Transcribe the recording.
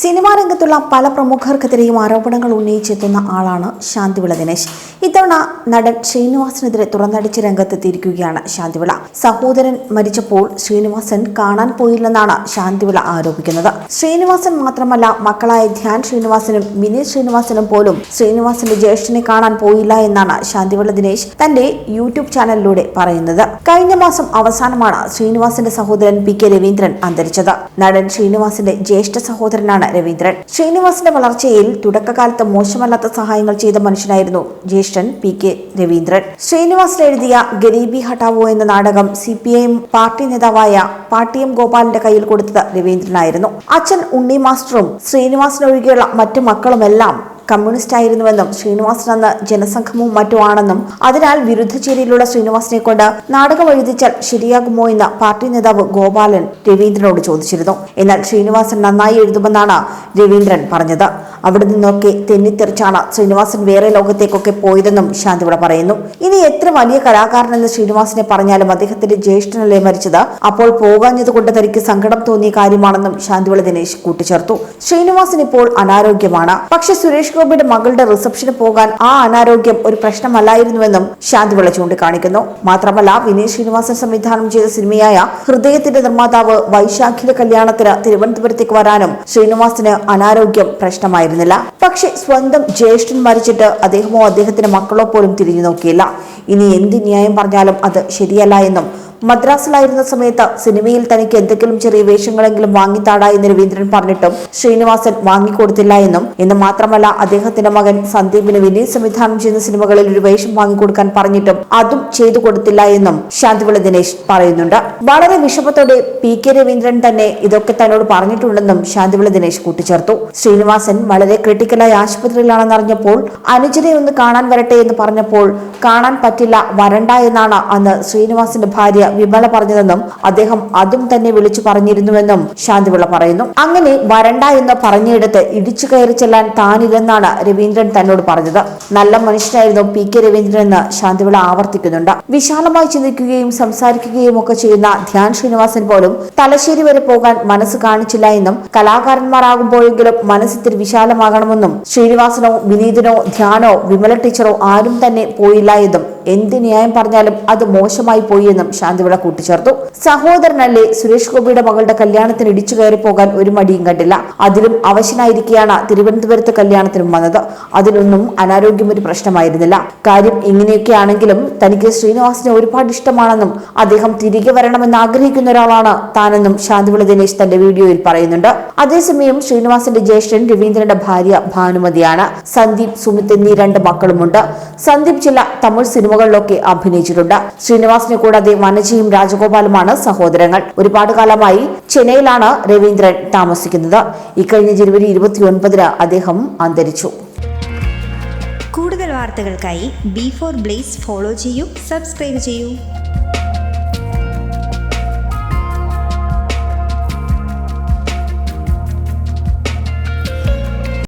Cinema രംഗത്തുള്ള പല പ്രമുഖർക്കെതിരെയും ആരോപണങ്ങൾ ഉന്നയിച്ചെത്തുന്ന ആളാണ് ശാന്തിവിള ദിനേശ്. ഇത്തവണ നടൻ ശ്രീനിവാസനെതിരെ തുറന്നടിച്ച് രംഗത്തെത്തിയിരിക്കുകയാണ് ശാന്തിവിള. സഹോദരൻ മരിച്ചപ്പോൾ ശ്രീനിവാസൻ കാണാൻ പോയില്ലെന്നാണ് ശാന്തിവിള ആരോപിക്കുന്നത്. ശ്രീനിവാസൻ മാത്രമല്ല മക്കളായ ധ്യാൻ ശ്രീനിവാസനും മിനി ശ്രീനിവാസനും പോലും ശ്രീനിവാസന്റെ ജ്യേഷ്ഠനെ കാണാൻ പോയില്ല എന്നാണ് ശാന്തിവിള ദിനേശ് തന്റെ യൂട്യൂബ് ചാനലിലൂടെ പറയുന്നത്. കഴിഞ്ഞ മാസം അവസാനമാണ് ശ്രീനിവാസന്റെ സഹോദരൻ പി കെ രവീന്ദ്രൻ അന്തരിച്ചത്. നടൻ ശ്രീനിവാസന്റെ ജ്യേഷ്ഠ സഹോദരനാണ് രവീന്ദ്രൻ. ശ്രീനിവാസിന്റെ വളർച്ചയിൽ തുടക്കകാലത്ത് മോശമല്ലാത്ത സഹായങ്ങൾ ചെയ്ത മനുഷ്യനായിരുന്നു ജ്യേഷ്ഠൻ പി കെ രവീന്ദ്രൻ. ശ്രീനിവാസൻ എഴുതിയ ഗരീബി ഹട്ടാവോ എന്ന നാടകം സി പി ഐ പാർട്ടി നേതാവായ പാട്ടിയം ഗോപാലിന്റെ കയ്യിൽ കൊടുത്തത് രവീന്ദ്രനായിരുന്നു. അച്ഛൻ ഉണ്ണി മാസ്റ്ററും ശ്രീനിവാസിനൊഴികെയുള്ള മറ്റു മക്കളുമെല്ലാം കമ്മ്യൂണിസ്റ്റ് ആയിരുന്നുവെന്നും ശ്രീനിവാസൻ അന്ന് ജനസംഘവും മറ്റുമാണെന്നും അതിനാൽ വിരുദ്ധ ചേരിയിലുള്ള ശ്രീനിവാസനെ കൊണ്ട് നാടകം എഴുതിച്ചാൽ ശരിയാകുമോ എന്ന് പാർട്ടി നേതാവ് ഗോപാലൻ രവീന്ദ്രനോട് ചോദിച്ചിരുന്നു. എന്നാൽ ശ്രീനിവാസൻ നന്നായി എഴുതുമെന്നാണ് രവീന്ദ്രൻ പറഞ്ഞത്. അവിടെ നിന്നൊക്കെ തെന്നിത്തെറിച്ചാണ് ശ്രീനിവാസൻ വേറെ ലോകത്തേക്കൊക്കെ പോയതെന്നും ശാന്തിവിടെ പറയുന്നു. ഇനി എത്ര വലിയ കലാകാരനെന്ന് ശ്രീനിവാസനെ പറഞ്ഞാലും അദ്ദേഹത്തിന്റെ ജ്യേഷ്ഠനല്ലേ മരിച്ചത്? അപ്പോൾ പോകാഞ്ഞത് കൊണ്ട് തനിക്ക് സങ്കടം തോന്നിയ കാര്യമാണെന്നും ശാന്തിവിള ദിനേശ് കൂട്ടിച്ചേർത്തു. ശ്രീനിവാസൻ ഇപ്പോൾ അനാരോഗ്യമാണ്. പക്ഷെ സുരേഷ് ഗോപിയുടെ മകളുടെ റിസപ്ഷന് പോകാൻ ആ അനാരോഗ്യം ഒരു പ്രശ്നമല്ലായിരുന്നുവെന്നും ശാന്തിവിള ചൂണ്ടിക്കാണിക്കുന്നു. മാത്രമല്ല വിനീത് ശ്രീനിവാസൻ സംവിധാനം ചെയ്ത സിനിമയായ ഹൃദയത്തിന്റെ നിർമ്മാതാവ് വൈശാഖിയുടെ കല്യാണത്തിന് തിരുവനന്തപുരത്തേക്ക് വരാനും ശ്രീനിവാസിന് അനാരോഗ്യം പ്രശ്നമായിരുന്നില്ല പക്ഷെ സ്വന്തം ജ്യേഷ്ഠൻ മരിച്ചിട്ട് അദ്ദേഹമോ അദ്ദേഹത്തിന്റെ മക്കളോ പോലും തിരിഞ്ഞു നോക്കിയില്ല. ഇനി എന്ത് ന്യായം പറഞ്ഞാലും അത് ശരിയല്ല എന്നും മദ്രാസിലായിരുന്ന സമയത്ത് സിനിമയിൽ തനിക്ക് എന്തെങ്കിലും ചെറിയ വേഷങ്ങളെങ്കിലും വാങ്ങിത്താടാ എന്ന് രവീന്ദ്രൻ പറഞ്ഞിട്ടും ശ്രീനിവാസൻ വാങ്ങിക്കൊടുത്തില്ല എന്നും. എന്ന് മാത്രമല്ല അദ്ദേഹത്തിന്റെ മകൻ സന്ദീപിന് വിനീത് സംവിധാനം ചെയ്യുന്ന സിനിമകളിൽ ഒരു വേഷം വാങ്ങിക്കൊടുക്കാൻ പറഞ്ഞിട്ടും അതും ചെയ്തു കൊടുത്തില്ല എന്നും ശാന്തിവിള ദിനേശ് പറയുന്നുണ്ട്. വളരെ വിഷമത്തോടെ പി കെ രവീന്ദ്രൻ തന്നെ ഇതൊക്കെ തന്നോട് പറഞ്ഞിട്ടുണ്ടെന്നും ശാന്തിവിള ദിനേശ് കൂട്ടിച്ചേർത്തു. ശ്രീനിവാസൻ വളരെ ക്രിട്ടിക്കലായി ആശുപത്രിയിലാണെന്നറിഞ്ഞപ്പോൾ അനുജനെ ഒന്ന് കാണാൻ വരട്ടെ എന്ന് പറഞ്ഞപ്പോൾ കാണാൻ പറ്റില്ല വരണ്ട എന്നാണ് അന്ന് ശ്രീനിവാസിന്റെ ഭാര്യ വിമല പറഞ്ഞതെന്നും അദ്ദേഹം അതും തന്നെ വിളിച്ചു പറഞ്ഞിരുന്നുവെന്നും ശാന്തിവിള പറയുന്നു. അങ്ങനെ വരണ്ട എന്ന് പറഞ്ഞെടുത്ത് ഇടിച്ചു കയറി ചെല്ലാൻ താനില്ലെന്നാണ് രവീന്ദ്രൻ തന്നോട് പറഞ്ഞത്. നല്ല മനുഷ്യനായിരുന്നു പി കെ രവീന്ദ്രൻ എന്ന് ശാന്തിവിള ആവർത്തിക്കുന്നുണ്ട്. വിശാലമായി ചിന്തിക്കുകയും സംസാരിക്കുകയും ഒക്കെ ചെയ്യുന്ന ധ്യാൻ ശ്രീനിവാസൻ പോലും തലശ്ശേരി വരെ പോകാൻ മനസ്സ് കാണിച്ചില്ല എന്നും കലാകാരന്മാരാകുമ്പോഴെങ്കിലും മനസ്സിത്തിരി വിശാലമാകണമെന്നും ശ്രീനിവാസനോ വിനീതനോ ധ്യാനോ വിമല ടീച്ചറോ ആരും തന്നെ പോയില്ല എന്നും എന്ത് ന്യായം പറഞ്ഞാലും അത് മോശമായി പോയി എന്നും ശാന്തിവിള കൂട്ടിച്ചേർത്തു. സഹോദരനല്ലേ സുരേഷ് ഗോപിയുടെ മകളുടെ കല്യാണത്തിന് ഇടിച്ചു കയറി പോകാൻ ഒരു മടിയും കണ്ടില്ല. അതിലും അവശനായിരിക്കെയാണ് തിരുവനന്തപുരത്ത് കല്യാണത്തിനും വന്നത്. അതിനൊന്നും അനാരോഗ്യം ഒരു പ്രശ്നമായിരുന്നില്ല. കാര്യം ഇങ്ങനെയൊക്കെ ആണെങ്കിലും തനിക്ക് ശ്രീനിവാസിനെ ഒരുപാട് ഇഷ്ടമാണെന്നും അദ്ദേഹം തിരികെ വരണമെന്ന് ആഗ്രഹിക്കുന്ന ഒരാളാണ് താനെന്നും ശാന്തിവിള ദിനേശ് തന്റെ വീഡിയോയിൽ പറയുന്നുണ്ട്. അതേസമയം ശ്രീനിവാസന്റെ ജ്യേഷ്ഠൻ രവീന്ദ്രന്റെ ഭാര്യ ഭാനുമതിയാണ്. സന്ദീപ് സുമിത് എന്നീ രണ്ട് മക്കളുമുണ്ട്. സന്ദീപ് ചില തമിഴ് സിനിമകളിലൊക്കെ അഭിനയിച്ചിട്ടുണ്ട്. ശ്രീനിവാസിനെ കൂടാതെ വനജയും രാജഗോപാലുമാണ് സഹോദരങ്ങൾ. ഒരുപാട് കാലമായി ചെന്നൈയിലാണ് രവീന്ദ്രൻ താമസിക്കുന്നത്. ഇക്കഴിഞ്ഞ ജനുവരി ഇരുപത്തിയൊൻപതിന് അദ്ദേഹം അന്തരിച്ചു. കൂടുതൽ വാർത്തകൾക്കായി ബി ഫോർ ബ്ലേസ് ഫോളോ ചെയ്യൂ സബ്സ്ക്രൈബ് ചെയ്യൂ.